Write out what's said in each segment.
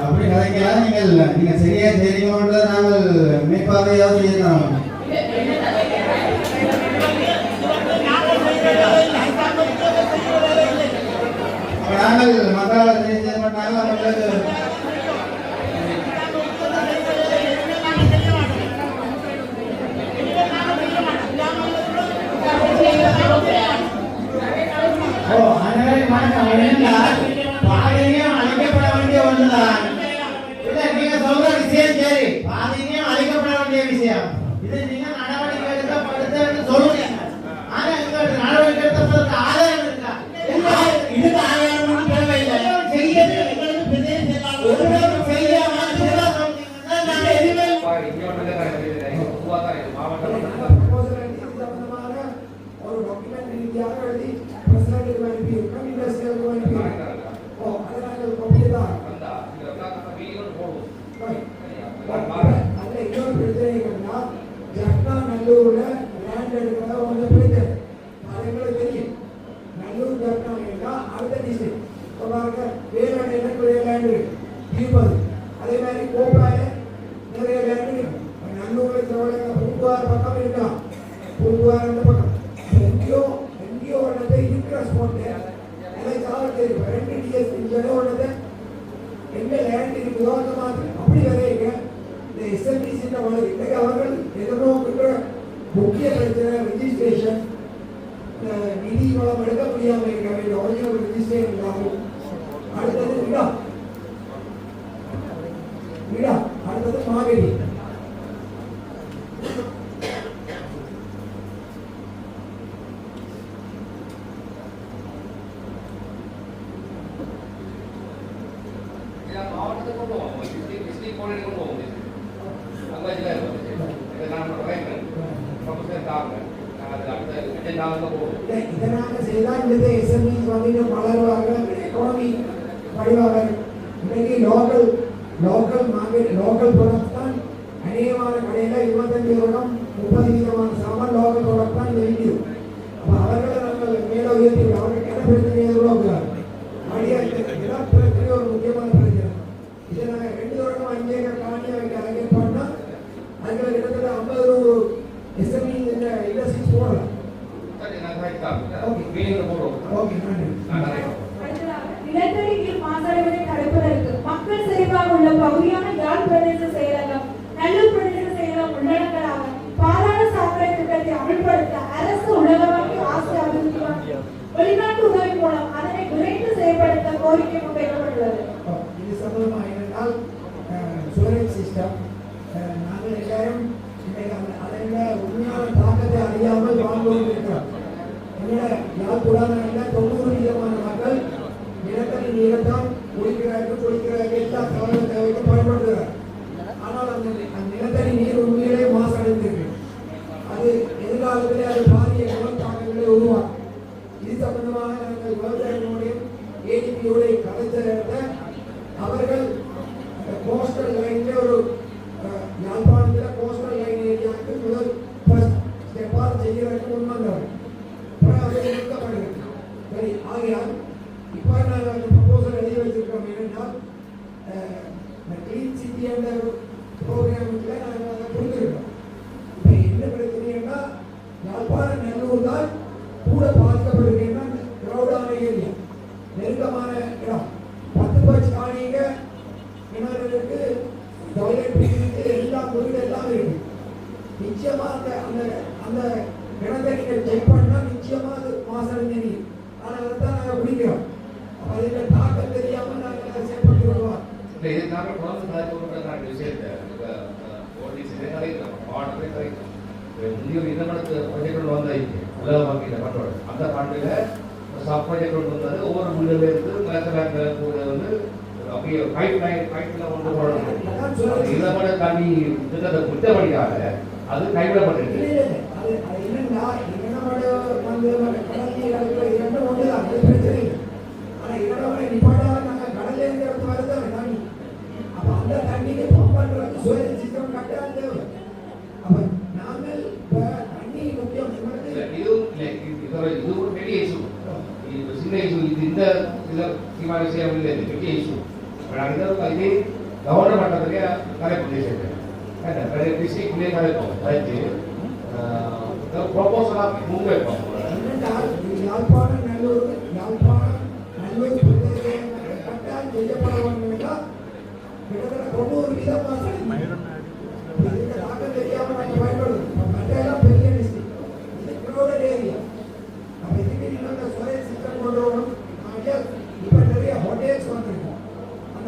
அப்படி கதைக்கலாம் நீங்கள் நீங்கள் சரியா தெரியுமோன்ற நாங்கள் மேற்பார்வையாக செய்யலாம். நாங்கள் மக்களால் செய்ய மாட்டாங்க அவங்களுக்கு ஓ அதனால மாட்டாங்க 你往这边来，这边来，我往这边来。சின்ன உணவு இன்றைக்கு அவர்கள் எதிர்நோக்கின்ற முக்கிய பிரச்சனை ரிஜிஸ்ட்ரேஷன் நிதி வளம் எடுக்க முடியாமல் இருக்க வேண்டும் ஒரிஜினல் ரிஜிஸ்ட்ரேஷன் ஆகும் அடுத்தது விடா కేవలం ముప్పై வாழ்ந்துகொண்டிருக்கிறார் எங்களோட யாழ்ப்புடாதங்களில் தொண்ணூறு வீதமான மக்கள் நிலத்தடி நீரை தான் குளிக்கிறார்கள் குளிக்கிறார்கள் எல்லா தவறு தேவைக்கும் பயன்படுத்துகிறார்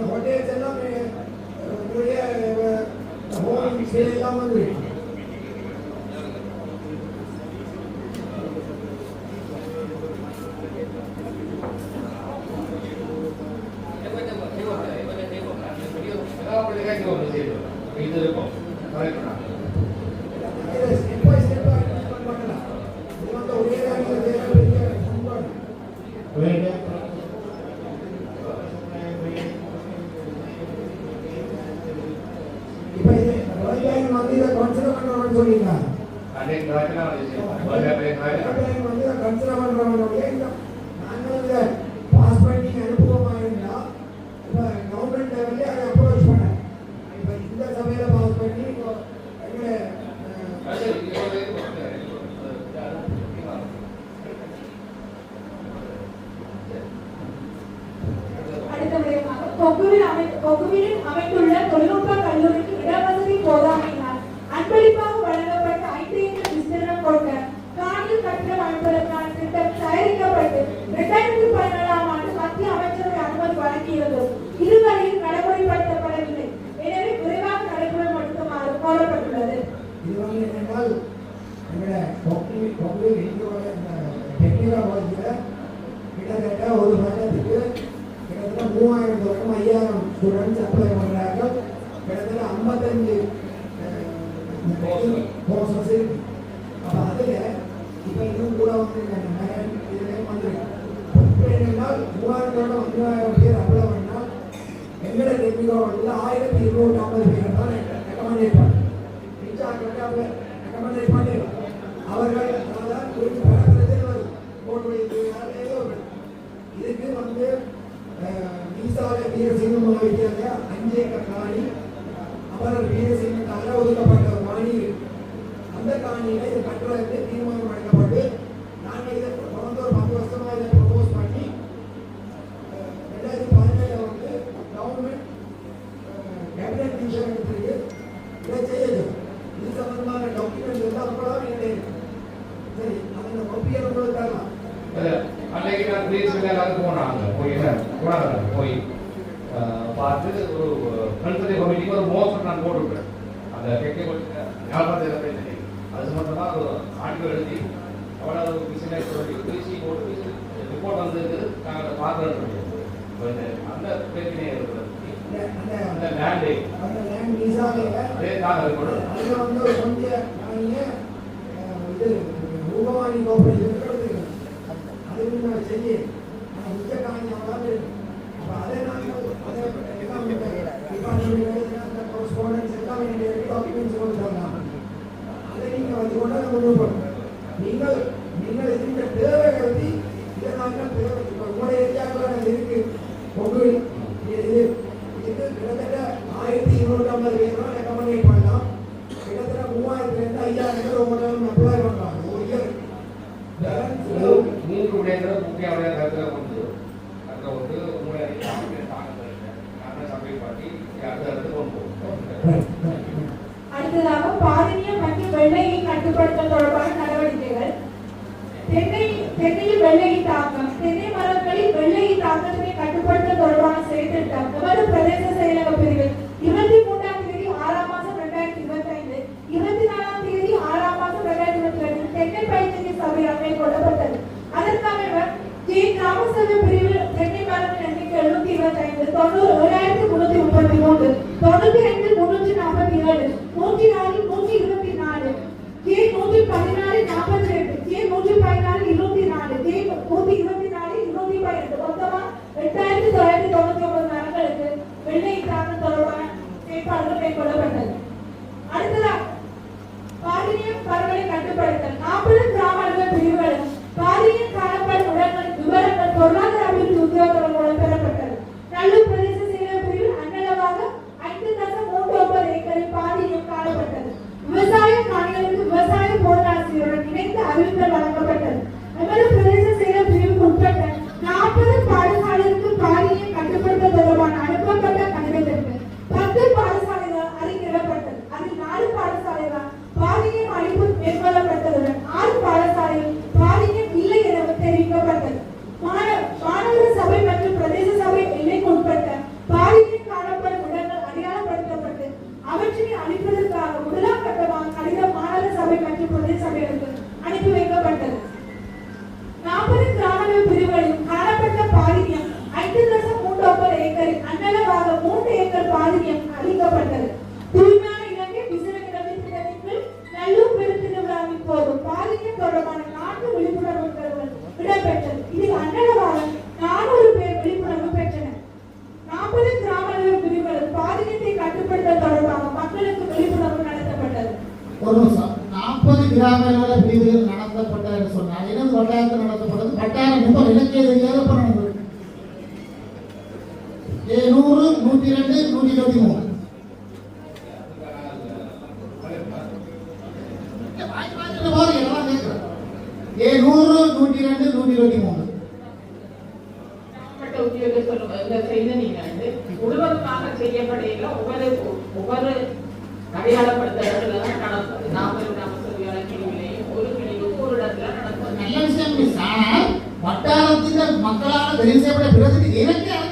ஹோட்டல்ஸ் எல்லாம் உங்களுடைய ஹோம் சேல் எல்லாம் வந்து ஸ்டூடெண்ட்ஸ் அப்ளை பண்ணுறாங்க கிட்டத்தட்ட ஐம்பத்தஞ்சு கோர்சஸ் இருக்கு அப்போ அதில் இப்போ இன்னும் கூட வந்து நிறைய இதுலேயும் வந்துருக்கு என்னென்னால் மூவாயிரத்தோட வந்து பேர் அப்ளை பண்ணால் எங்களோட டெக்னிக்கோட ஆயிரத்தி இருநூற்றி ஐம்பது பேர் தான் வைத்திருந்த அஞ்சேக காணி அமரர் வீரசிங்கத்தால ஒதுக்கப்பட்ட ஒரு காணி இருக்கு அந்த காணியில இது கட்டுறதுக்கு தீர்மானம் வழங்கப்பட்டு நாங்கள் இதை தொடர்ந்து ஒரு பத்து வருஷமா இதை ப்ரொபோஸ் பண்ணி ரெண்டாயிரத்தி பதினேழுல வந்து கவர்மெண்ட் கேபினட் டிசிஷன் எடுத்திருக்கு இதை செய்யுது இது சம்பந்தமான டாக்குமெண்ட் வந்து அப்பதான் என்ன சரி அந்த கொப்பியை உங்களுக்கு தரலாம். அன்னைக்கு நான் போனாங்க. போய் போனாங்க போய். பார்த்து ஒரு கன்சல்டிவ் கமிட்டிக்கு ஒரு மோசம் நான் போட்டுருக்கேன் அந்த டெக்னிக்கல் ஞாபகத்தில் தெரியும் அது சம்பந்தமாக ஒரு ஆர்டிகல் எழுதி அவளை பிசினஸ் பேசி போட்டு ரிப்போர்ட் வந்திருக்குது நாங்கள் பார்க்கறது அந்த பிரச்சனையே இருக்கிறது அந்த லேண்டு அந்த அதே நாங்கள் இருக்கணும் அதில் வந்து ஒரு நாங்கள் இது ரூபவாணி கோபுரம் இருக்கிறது அது കൊണ്ടത് കൊണ്ടുപോകണം നിങ്ങൾ നിങ്ങൾ ഇതിന്റെ தேவை கருதி இதை நாங்கள் தேவை உங்களுடைய ஏரியாக்கள் இருக்கு உங்களுக்கு అభివృద్ధిలో వెనకబెట్టదు te dicen siempre, pero si te tienes que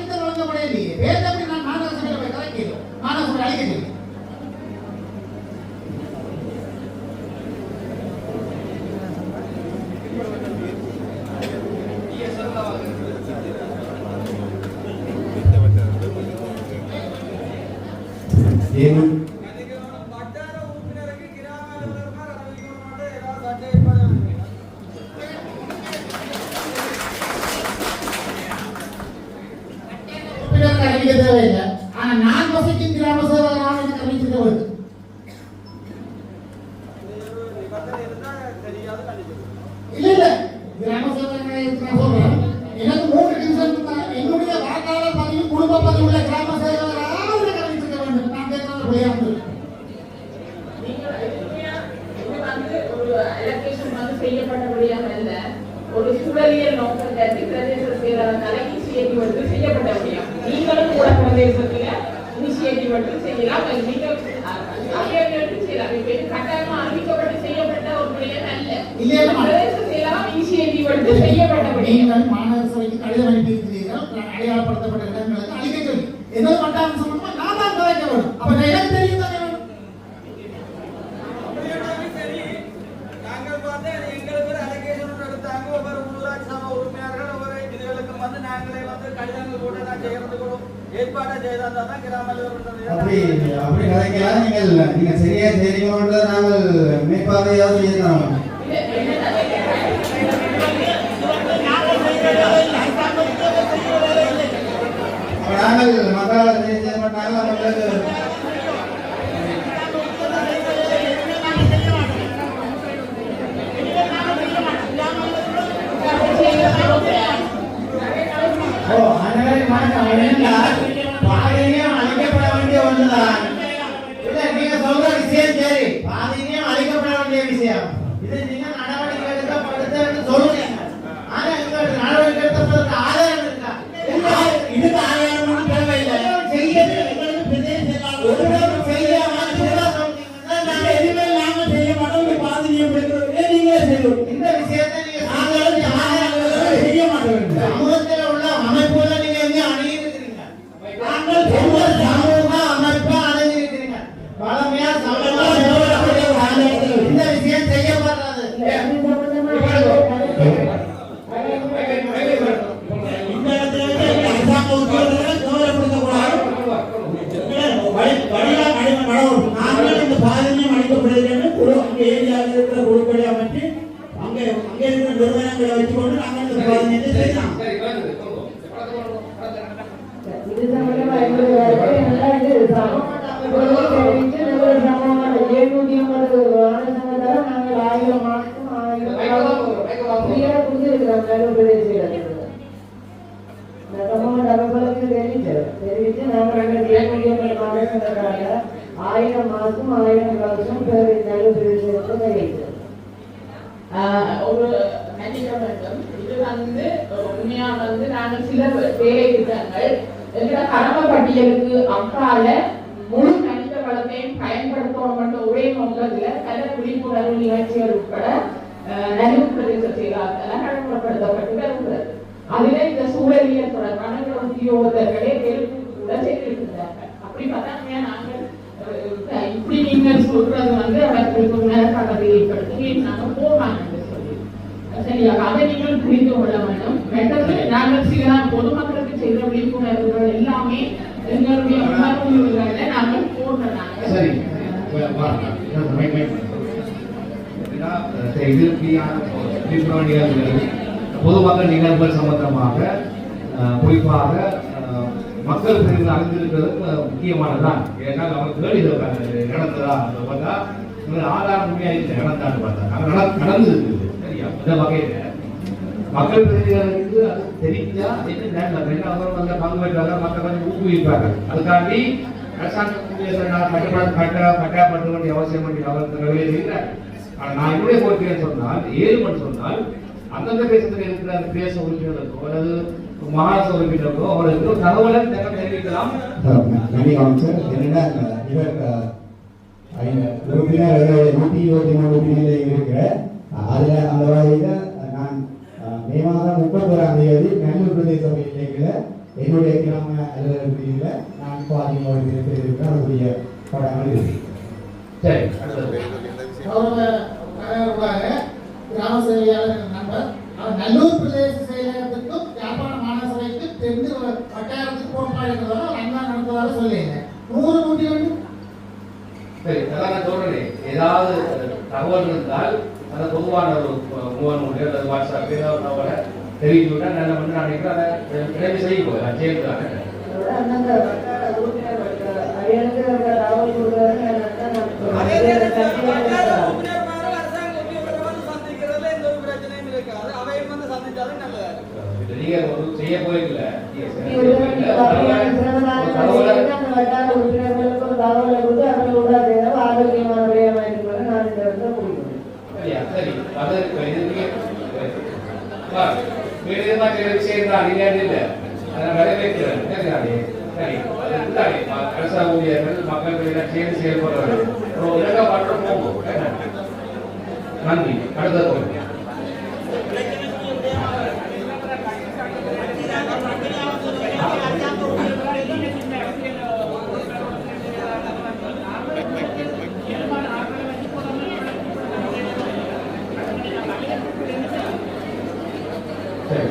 அப்படி அப்படி கதைக்கலாம் நீங்கள். நீங்க சரியா செய்றீங்களோன்றத நாங்கள் மேற்பார்வையாவது செய்யலாம். நாங்கள் மக்களால் செய்ய மாட்டாங்க அவங்களுக்கு Oh, மக்கள் மனம் அடைந்தால் பாதையிலே அழைக்கப்பட வேண்டிய ஒன்றுதான். இப்படி நீங்க சொல்றது வந்து அவர்களுக்கு உணர்வாகவே ஏற்படுத்தி நாங்க போமான்னு சொல்லி சரியா? அதை நீங்கள் புரிந்து கொள்ள வேண்டும். மெட்டது நாங்கள் சில பொதுமக்களுக்கு செய்த விழிப்புணர்வுகள் எல்லாமே எங்களுடைய உணர்வுகளை நாங்கள் போடுறாங்க பொதுமக்கள் நிகழ்வுகள் சம்பந்தமாக குறிப்பாக மக்கள் பிரதிநிதிகள் அறிந்திருக்கிறது முக்கியமானதான் ஏன்னா அவங்க தேடிகள் இருக்காங்க நடந்ததா? பார்த்தா ஆதாரம் உண்மையாக இல்லை நடந்தான்னு பார்த்தா. நடந்து இருக்குது சரியா? அந்த வகையில் மக்கள் பிரதிநிதிகளுக்கு அது தெரிஞ்சா என்ன நேரம் ரெண்டாவது வந்து பங்கு வைக்கிறாங்க மக்கள் வந்து ஊக்குவிப்பாங்க. அதுக்காண்டி அரசாங்கம் கட்டுப்பாடு கட்ட கட்டாப்பட்டு வேண்டிய அவசியம் வேண்டிய அவசியங்களே இல்லை ஆனால் நான் என்னுடைய கோரிக்கையை சொன்னால் ஏழுமன் சொன்னால் அந்தந்த தேசத்தில் இருக்கிற அந்த தேச உறுப்பினர்களுக்கோ அல்லது அவர்களுக்கு தகவலை தகவல் தெரிவிக்கலாம். என்னென்ன இவர் உறுப்பினர் நூற்றி இருபத்தி மூணு உறுப்பினர் இருக்கிற அதுல அந்த வகையில நான் மே மாதம் முப்பத்தோராம் தேதி நல்லூர் பிரதேச சபை எல்லைகள என்னுடைய கிராம அலுவலர் பிரிவில் நான் பாதி இருக்கிற அதுக்குரிய படங்கள் இருக்கு சரி அடுத்தது. கௌரவ கிராம சேவையாளர் நண்பர் அவர் நல்லூர் பிரதேச நான் சொல்றேன் ஏதாவது தகவல் இருந்தால் அந்த பொதுவான ஒரு மூவன் மொழி அல்லது வாட்ஸ்அப் ஏதாவது தகவலை தெரிவித்து விட்டா நான் வந்து நான் நினைக்கிறேன் அதை உதவி செய்ய போகிறேன் நான் சேர்ந்து அந்தந்த வட்டார உறுப்பினர்களுக்கு அவைகளுக்கு அந்த தகவல் கொடுக்கறதுக்கு சரி அது இது நீங்க பார், வேறு வரவேற்கிறேன் சரி அது ஊழியர்கள் மக்கள் சேர்ந்து செயல்படுறாங்க போகும் நன்றி. அடுத்த கோரிக்கை சரி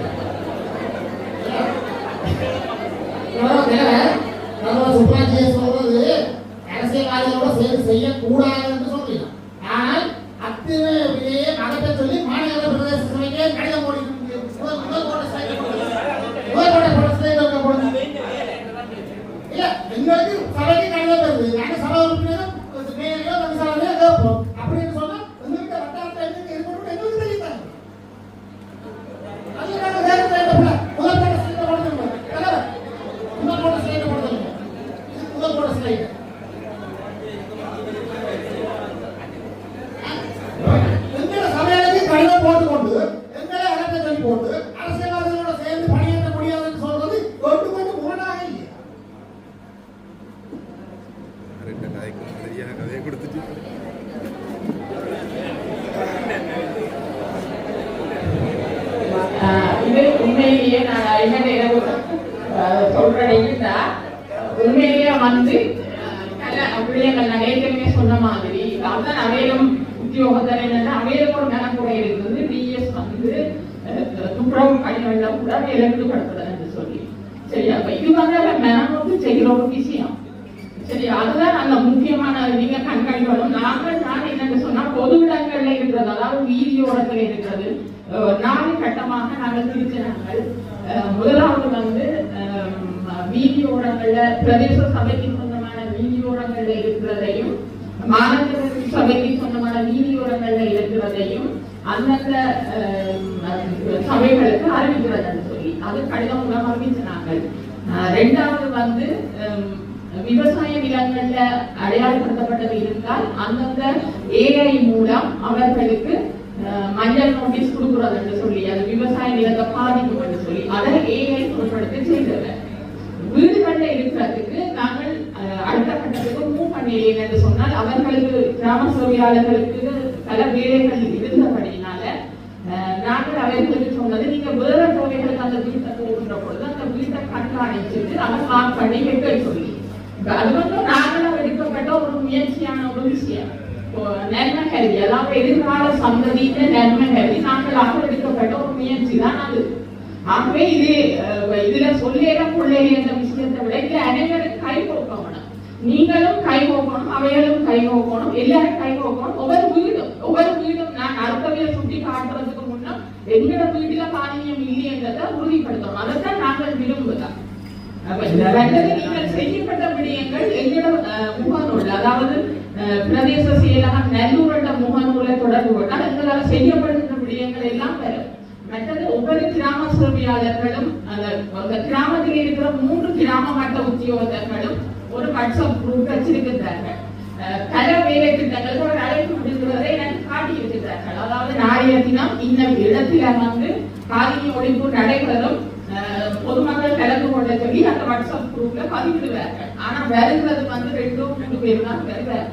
நம்ம சுப்ராஜியை சொல்றது அரசியல்வாதிகளோட சேர்ந்து செய்யக்கூடாது என்று சொல்றீங்க ஆனால் அத்தனை விதையை அகற்ற சொல்லி மாநகர பிரதேச சபைக்கே கடிதம் போடி முதல் முதல் போட்ட ஸ்லைடை போடுங்க. முதல் போட்ட போட்ட ஸ்லைடை போடுங்க. இல்ல எங்களுக்கு சபைக்கு கடிதம் வருது நாங்க சபை உறுப்பினரும் மேயரோ கமிஷனரையோ கேட்போம் அப்படின்னு சொன்னா எங்ககிட்ட வட்டாரத்தை எங்களுக்கு இருக்கணும் எங்களுக்கு தெரியுதாங்க அது நாங்க வேற ஸ்லைடை போட முதல் போட்ட ஸ்லைடை போடுங்க தலைவர் முதல் போட்ட ஸ்லைடை போடுங்க இது முதல் போட்ட ஸ்லைடு எங்களை சபையாளுக்கு கடிதம் போட்டுக்கொண்டு எங்களை அகற்ற சொல்லி போட்டு அரசியல்வாதிகளோட சேர்ந்து பணியாற்ற முடியாதுன்னு சொல்றது ஒன்று கொண்டு முரணாக இல்லை ரெண்டு கதைக்கு சரியான கதையை கொடுத்துட்டு ஆஹ் இது உண்மையிலேயே நான் என்ன எனக்கு ஆஹ் சொல்றேன்னா உண்மையிலேயே வந்து ஆஹ் கல விடயங்கள் நான் ஏற்கனவே சொன்ன மாதிரி அதான் அவையிலும் உத்தியோகத்தர் என்னன்னா அவையிலும் ஒரு நலக்குறை இருக்குது டிஎஸ் வந்து ஆஹ் துப்புரவு பணிகளில் சொல்லி. சரி அப்ப இது வந்து அவர் ஒரு விஷயம். சரி அதுதான் நல்ல முக்கியமான நீங்க கண்காணிக்கணும். நாங்கள் நான் என்னன்னு சொன்னா பொது இடங்கள்ல இருக்கிறது அதாவது வீதியோரத்துல இருக்கிறது நாலு கட்டமாக நாங்கள் திருச்சி நாங்கள் முதலாவது வந்து அஹ் வீதியோரங்கள்ல பிரதேச சபைக்கு சொந்தமான வீதியோரங்கள்ல இருக்கிறதையும் மாநகர சபைக்கு சொந்தமான வீதியோரங்கள்ல இருக்கிறதையும் அந்தந்த சபைகளுக்கு அறிவிக்கிறது. அது கடிதம் மூலம் சொன்னாங்க ரெண்டாவது வந்து விவசாய நிலங்கள்ல அடையாளப்படுத்தப்பட்டது இருந்தால் அந்தந்த ஏஐ மூலம் அவர்களுக்கு மஞ்சள் நோட்டீஸ் கொடுக்கிறது என்று சொல்லி அது விவசாய நிலத்தை பாதிக்கும் என்று சொல்லி அதை ஏஐ பொருட்படுத்தி செய்தது. வீடுகள்ல இருக்கிறதுக்கு நாங்கள் அஹ், அடுத்த கட்டத்துக்கு மூவ் பண்ணினேன் என்று சொன்னால் அவர்களுக்கு கிராம சேவையாளர்களுக்கு பல வேலைகள் இருந்தபடியினால அஹ், நாங்கள் அவர்களுக்கு நீங்க வேற தொகைகளுக்கு அந்த வீட்டை போகின்ற பொழுது அந்த வீட்டை கண்காணிச்சுட்டு அதை மார்க் பண்ணி வைக்க சொல்லி. அது வந்து நாங்களும் எடுக்கப்பட்ட ஒரு முயற்சியான ஒரு விஷயம். நன்மை கருதி அதாவது எதிர்கால சந்ததியின் நன்மை கருதி நாங்களாக எடுக்கப்பட்ட ஒரு முயற்சி தான் அது. ஆகவே இது இதுல சொல்லேரம் பிள்ளை என்ற விஷயத்தை விட இதுல அனைவரும் கை கோக்கணும் நீங்களும் கை கோக்கணும் அவைகளும் கை கோக்கணும் எல்லாரும் கை கோக்கணும் ஒவ்வொரு வீடும் ஒவ்வொரு வீடும் நான் அடுத்தவையை சுட்டி காட்டுறது முன்ன எங்களோட வீட்டுல பாலியம் இல்லைன்றதை உறுதிப்படுத்தணும். அதைத்தான் நாங்கள் விரும்புகிறோம். நீங்கள் செய்யப்பட்ட விடயங்கள் எங்களிடம் முகநூல் அதாவது அஹ், பிரதேச செயலகம் நல்லூர் என்ற முகநூலை தொடர்பு கொண்டால் எங்களால் செய்யப்படுகின்ற விடயங்கள் எல்லாம் வரும். மற்றது ஒவ்வொரு கிராம சேவையாளர்களும் அந்த கிராமத்தில் இருக்கிற மூன்று கிராம மட்ட உத்தியோகத்தர்களும் ஒரு வாட்ஸ்அப் குரூப் வச்சிருக்கிறார்கள் அஹ், பல வேலை திட்டங்களுக்கு ஒரு அழைப்பு விடுகிறதை எனக்கு காட்டியிருக்கிறார்கள் அதாவது நாளைய தினம் இந்த இடத்தில் வந்து காலினி ஒழிப்பு நடைபெறும் பொதுமக்கள் கலந்து கொள்ள சொல்லி அந்த வாட்ஸ்அப் குரூப்ல பதிவிடுவார்கள். ஆனா வருகிறது வந்து ரெண்டு மூணு பேர் தான் வருவார்கள்.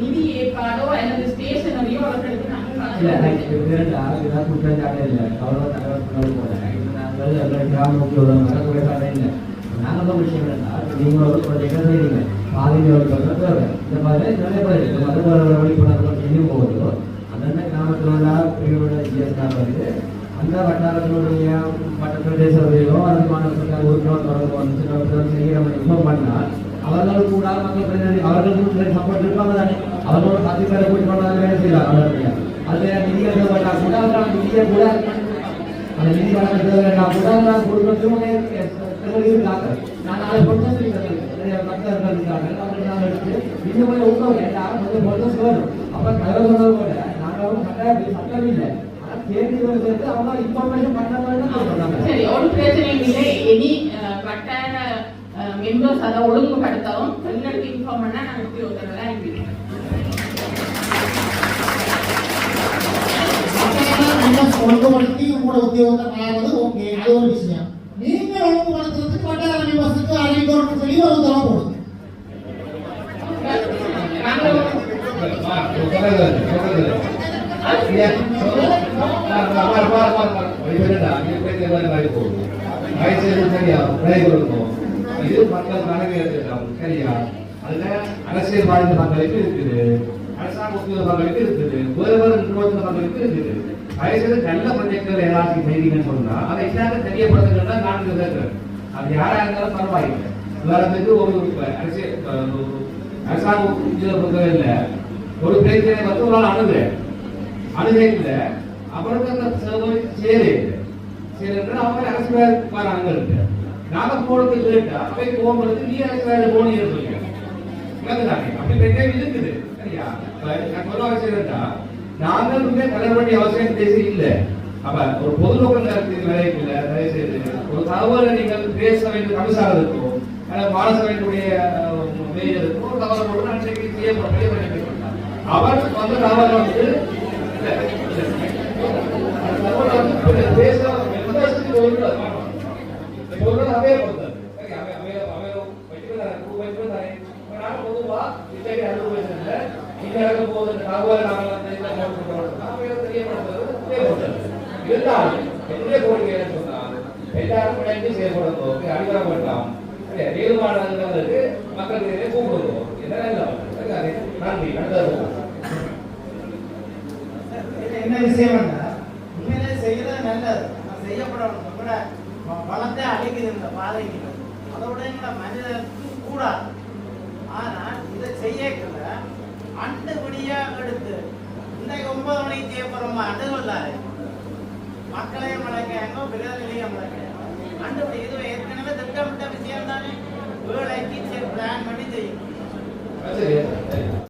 நிதி ஏற்பாடோ அல்லது ஸ்டேஷனரியோ அவர்களுக்கு இல்ல நாங்கள் குற்றச்சாட்டு இல்லை கௌரவ சொன்னது போல. நாங்கள் கிராம இல்லை. நாங்கள் தான் விஷயம் என்னன்னா நீங்க ஒரு ப்ராஜெக்ட் செய்றீங்க பாதியில் ஒரு பக்கம் இந்த மாதிரி நிறைய பேர் இருக்கு மத போல வழிபடுறவங்க செய்யும் போது அந்தந்த கிராமத்தில் உள்ள பிரிவுள்ள வித்தியாசம் வந்து அந்த வட்டாரத்தினுடைய மற்ற பிரதேசத்தையோ அல்லது மாநில உறுப்பினர் தொடர்பு செய்கிற இன்ஃபார்ம் பண்ணால் அவர்கள் கூட மக்கள் பிரதிநிதி அவர்களுக்கும் சப்போர்ட் இருப்பாங்க தானே அவர்களோட பத்து பேரை கூட்டி கொண்டாந்து வேலை செய்யலாம் அவர்களுடைய கூட அவர்கள் நிதியை கூட அந்த நிதி கூட கொடுக்கறதும் நான் நாளை பொறுத்த மக்கள் இருக்காங்க அவர்கள் எடுத்து இன்னும் போய் உட்காந்து எல்லாரும் கொஞ்சம் பொறுத்த வேணும் அப்ப தலைவர் சொன்னது போல நாங்களும் கட்டாயம் சட்டம் இல்லை ஆனால் கேள்வி அவங்க இன்ஃபர்மேஷன் பண்ண சரி ஒரு பிரச்சனையும் இல்லை இனி அஹ், மெம்பர்ஸ் அதை ஒழுங்குபடுத்தவும் எங்களுக்கு இன்ஃபார்ம் பண்ணா நாங்கள் உத்தியோகத்தர்கள் அனுப்பிடுவோம் ஒழுங்குபடுத்தி உங்களோட உத்தியோகத்தை மாறுவது ஒரு விஷயம். நீங்க ஒழுங்குபடுத்துறதுக்கு வட்டார நிவாசத்துக்கு அறிவிக்கணும்னு சொல்லி ஒரு உத்தரவு போடுங்க நாங்கள் இது மக்கள் மனைவியம் சரியா அதுல அரசியல் வாழ்ந்த பங்களிப்பு இருக்குது அரசாங்க உத்தியோக பங்களிப்பு இருக்குது வேறு வேறு பங்களிப்பு இருக்குது வயசுல நல்ல ப்ரொஜெக்டர் ஏதாச்சும் செய்தீங்கன்னு சொன்னா அதை இல்லாத அது யாரா இருந்தாலும் பரவாயில்லை. உதாரணத்துக்கு ஒரு அரசியல் அரசாங்க இதில் பொறுத்தவரையில் ஒரு பிரச்சனை வந்து ஒரு நாள் அணுகுறேன் அணுகையில் அவருக்கு அந்த சேவை சேரு. சேருன்ற அவங்க அரசு வேலை வராங்க இருக்கு நாங்க போடுறது கேட்டா அவை போகும்போது நீ அரசு வேலை போனீங்க சொல்லுங்க அப்படி பெரிய இருக்குது. சரியா? சொல்ல அவசியம்டா நாங்கள் வந்து கலர அவசியம் பேசி இல்லை. அப்ப ஒரு பொது நோக்கம் நிலையத்தில் நிறைய செய்து ஒரு தகவலை நீங்கள் பேச வேண்டும் கமிசாரருக்கோ இருக்கும். மாநச வேண்டிய ஒரு தகவல் போட்டு அன்றைக்கு செய்யப்பட அவர் வந்து தகவல் வந்து தகவல் பேச பொதுவா இத்தகைய போது தகவல் நாங்கள் தெரியப்படுத்துறது. இருந்தாலும் என்னுடைய கோரிக்கை என்ன சொன்னால் எல்லாரும் இணைந்து செயல்படுறோம் அடிவரம் வேண்டாம் தீர்மானங்களுக்கு மக்களுக்கு கூப்பிடுவோம் நன்றி என்ன விஷயம் உண்மையிலே செய்யறது நல்லது செய்யப்படணும் கூட ப- அழிக்குது இந்த பாதைக்கு அதோட எங்களை மனிதருக்கு கூடாது ஆனா இதை செய்யக்கல அண்டு விடியா எடுத்து இன்னைக்கு ஒன்பது மணிக்கு செய்ய போறோமா அண்டு மக்களையும் வளர்க்க பிரதிநிதியும் மலைக்காங்க அண்டு விடி இது ஏற்கனவே திட்டமிட்ட விஷயம் தானே வேலைக்கு பிளான் பண்ணி செய்யும்.